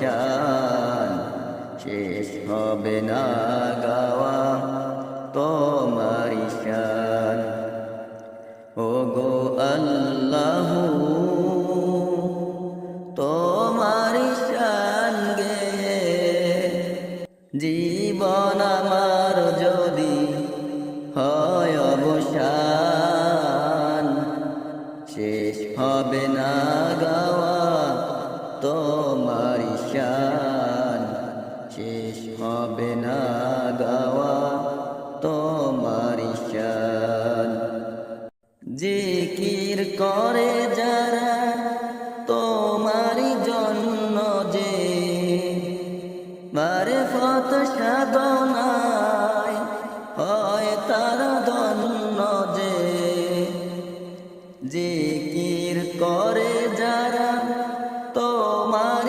শান শেষ হবে না গাওয়া তোমার শান। ও গো আল্লাহ তোমার শান গে। জীবন আমার যদি হয় অবসান, শেষ হবে না গাওয়া আমার শেষ হবে না গাওয়া তোমার যে জিকির করে যারা তোমারি জন্য যে মারে ফত সাধনায় হয় তারা ধন্য যে। কির করে